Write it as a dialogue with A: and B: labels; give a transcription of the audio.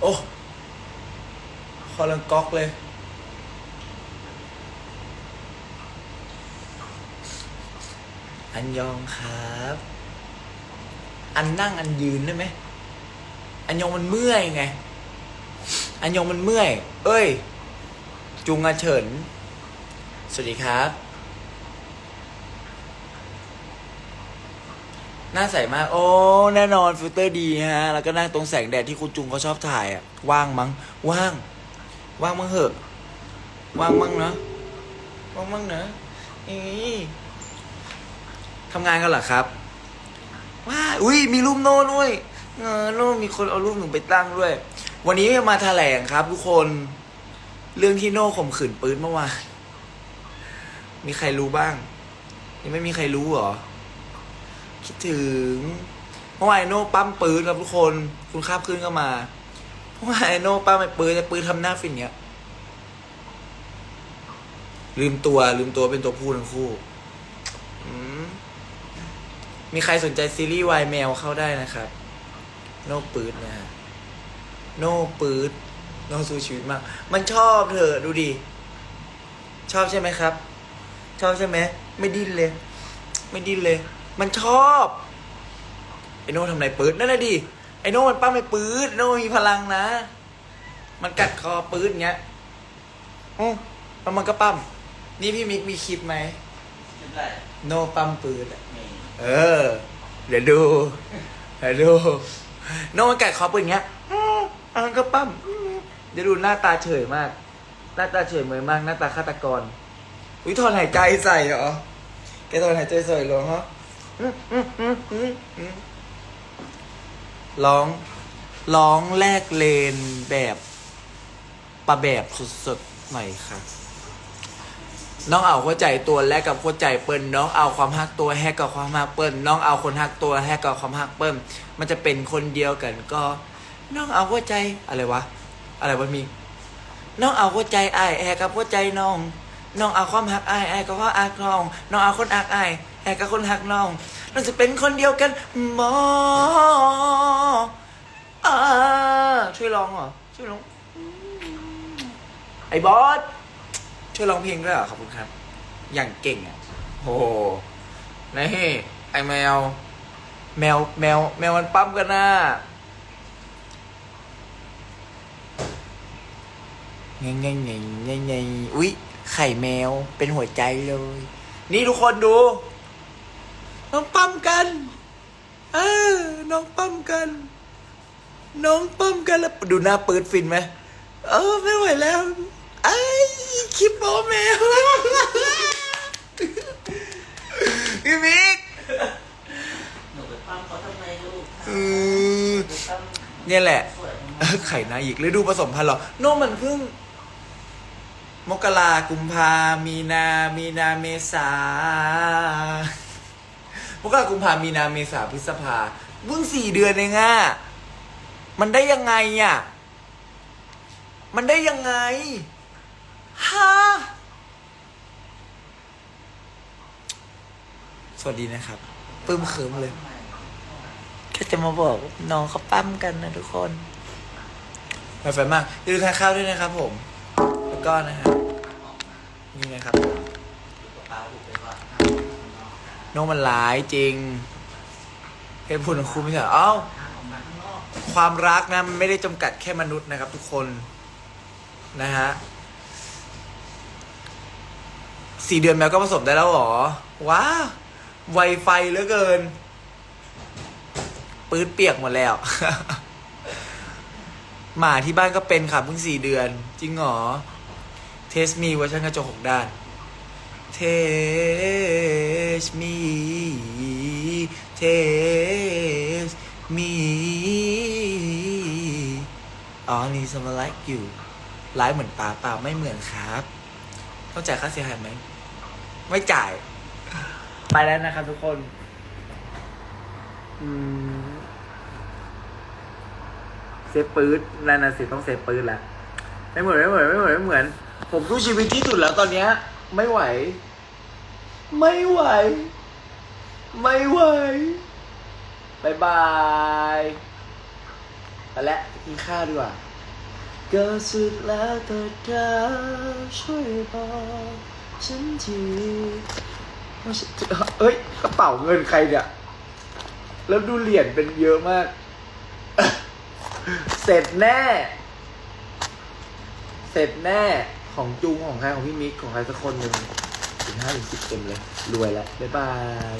A: โอ้คอลังก๊อกเลย อันยองครับ อันนั่งอันยืนได้ไหม อันยองมันเมื่อยไง อันยองมันเมื่อย เอ้ย จุงอาเฉิน สวัสดีครับ หน้าใสมาก โอ้แน่นอนฟิลเตอร์ดีฮะ แล้วก็นั่งตรงแสงแดดที่คุณจุงเขาชอบถ่ายอะว่างมั้ง ว่าง ว่างมั้งเหอะ ว่างมั้งเนอะว่างมั้งเนอะอีทำงานกันเหรอครับ ว้า อุ้ยมีรูปโน่ด้วยเออโน่มีคนเอารูปหนูไปตั้งด้วย วันนี้มาแถลงครับ ทุกคน เรื่องที่โน่ข่มขืนปืนเมื่อวาน มีใครรู้บ้าง ยังไม่มีใครรู้เหรอ คิดถึงเมื่อวานไอโน่ปั้มปืนครับทุกคน คุณคาบขึ้นก็มาเมื่อวานไอโน่ปั้มไอปืนแต่ปืนทำหน้าฟินเนี้ยลืมตัวลืมตัวเป็นตัวผู้ทั้งคู่มีใครสนใจซีรีส์วายแมวเข้าได้นะครับ โน่ปืดนะฮะโน่ปืดโน่สู้ชีวิตมาก มันชอบเธอดูดิ ชอบใช่ไหมครับ ชอบใช่ไหม ไม่ดิ้นเลย ไม่ดิ้นเลย มันชอบไอโน่ทำไรปืดนั่นแหละดิไอโน่มันปั้มไอปืดโน่มีพลังนะ มันกัดคอปืดอย่างเงี้ยอือแล้วมันก็ปั้มนี่พี่มิกมีคลิปไหม
B: ไม่ได้
A: โน่ปั้มปืดอะ
B: มี
A: เออ เดี๋ยวดูเดี๋ยวดูโน่มันกัดคอปืนอย่างเงี้ยอื้ออันนั้นก็ปั้มอื้อเดี๋ยวดูหน้าตาเฉยมาก หน้าตาเฉยเหมือนมาก หน้าตาฆาตกร อุ้ยถอนหายใจใส่เหรอ แกถอนหายใจใส่เหรอฮะ ร้องร้องแลกเลนแบบประแบบสุดๆหน่อยครับน้องเอาหัวใจตัวแลกกับหัวใจเปิ้ลน้องเอาความฮักตัวแฮกกับความฮักเปิ้ลน้องเอาคนฮักตัวแฮกกับความฮักเปิ้ลมันจะเป็นคนเดียวกันก็ น้องเอาหัวใจอะไรวะ อะไรวะมี น้องเอาหัวใจไอ้แฮกกับหัวใจน้อง น้องเอาความฮักไอ้ายแฮกกับความฮักน้อง น้องเอาคนฮักไอ้ แฮกกับคนฮักน้องเราจะเป็นคนเดียวกันหมออ่าช่วยร้องเหรอ ช่วยร้อง ไอ้บอส ช่วยร้องเพลงด้วยเหรอขอบคุณครับ อย่างเก่งอะโอ้โหนี่ไอ้แมว แมว แมว แมวมันปั๊มกันนะไงไงไงไงไงอุ๊ย ไข่แมว เป็นหัวใจเลย นี่ทุกคนดู น้องปั๊มกัน เออ น้องปั๊มกัน น้องปั๊มกันแล้วดูหน้าเปืดฟินไหมเออไม่ไหวแล้วไอ้คลิปโปแมวพี่มิก
B: หนูไปปั้มเขาทำไมลูก
A: เออเนี่ยแหละ ไข่นาอีกฤดูผสมพันธุ์หรอโน่มันเพิ่งมกรากุมภามีนา มีนาเมษา มกรากุมภามีนาเมษาพฤษภาเพิ่งสี่เดือนเองอะมันได้ยังไงอะมันได้ยังไงฮะสวัสดีนะครับปื้มเขิมเลยก็จะมาบอกน้องเขาปั้มกันนะทุกคนไปไฟมากอย่าลืมทานข้าวด้วยนะครับผม แล้วก็นะฮะนี่นะครับ น้องมันร้ายจริงเหตุผลของครูไม่ใช่เหรอเอ้าความรักนะมันไม่ได้จำกัดแค่มนุษย์นะครับ ทุกคนนะฮะสี่เดือนแมวก็ผสมได้แล้วเหรอ ว้าวไวไฟเหลือเกิน ปื๊ดเปียกหมดแล้ว หมาที่บ้านก็เป็นค่ะเพิ่งสี่เดือน จริงเหรอ เทสมีเวอร์ชันกระจกหกด้าน เทสมี เทสมีอ๋อนี่สมาไลค์อยู่ไลฟ์เหมือนป่าเปล่าไม่เหมือนครับต้องจ่ายค่าเสียหายไหม ไม่จ่าย ไปแล้วนะครับทุกคนอืมเซฟปืดนั่นน่ะสิต้องเซฟปืดละ ไม่เหมือนไม่เหมือนไม่เหมือนไม่เหมือน ผมสู้ชีวิตที่สุดแล้วตอนเนี้ย ไม่ไหว ไม่ไหว ไม่ไหวบายบายไปแล้วกินข้าวดีกว่าก็สุดแล้วแต่เธอช่วยบอกฉันทีเอ้ยกระเป๋าเงินใครเนี่ย แล้วดูเหรียญเป็นเยอะมาก เสร็จแน่ เสร็จแน่ของจูงของใครของพี่มิกของใครสักคนหนึ่งถึงห้าถึงสิบเต็มเลย รวยแล้ว บ๊ายบาย